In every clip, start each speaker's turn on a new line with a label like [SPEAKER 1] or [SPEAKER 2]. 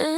[SPEAKER 1] Wiesz,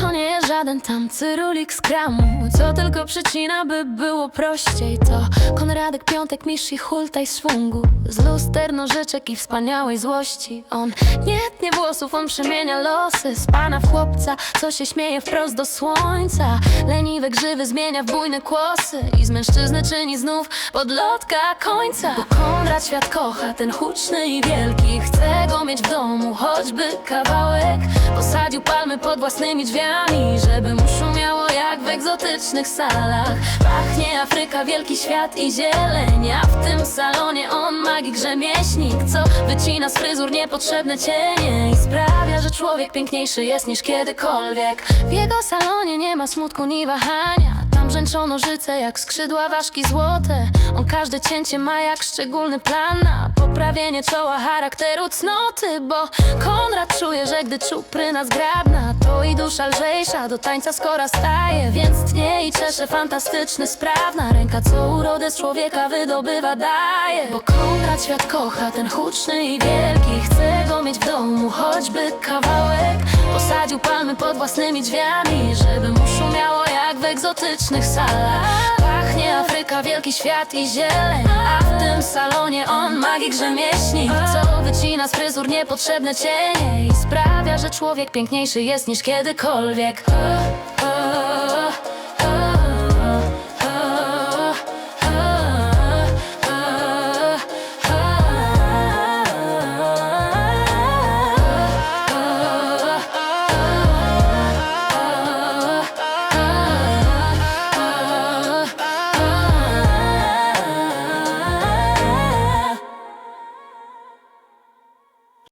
[SPEAKER 1] to nie żaden tam cyrulik z kramu. Co tylko przycina, by było prościej To Konradek Piątek, mistrz i hultaj swungu Z luster, nożyczek i wspaniałej złości. On nie tnie włosów, on przemienia losy. Z pana w chłopca, co się śmieje wprost do słońca. Leniwe grzywy zmienia w bujne kłosy. I z mężczyzny czyni znów podlotka końca. Bo Konrad świat kocha, ten huczny i wielki. Chce go mieć w domu, choćby kawałek. Posadził palmy pod własnymi drzwiami Żeby mu szumiało jak w egzotycznych salach. Pachnie Afryka, wielki świat i zieleń A w tym salonie on magik rzemieślnik Co wycina z fryzur niepotrzebne cienie I sprawia, że człowiek piękniejszy jest niż kiedykolwiek. W jego salonie nie ma smutku ni wahania tam brzęczą nożyce jak skrzydła ważki złote. On każde cięcie ma jak szczególny plan Na poprawienie czoła charakteru cnoty Bo Konrad czuje, że gdy czupryna zgrabna To i dusza lżejsza do tańca skora staje. Więc tnie i czesze fantastyczny sprawna Ręka co urodę z człowieka wydobywa daje. Bo Konrad świat kocha, ten huczny i wielki Chce go mieć w domu, choćby kawałek. Posadził palmy pod własnymi drzwiami Żeby egzotycznych salach. Pachnie Afryka, wielki świat i zieleń. A w tym salonie on magik rzemieślnik Co wycina z fryzur niepotrzebne cienie I sprawia, że człowiek piękniejszy jest niż kiedykolwiek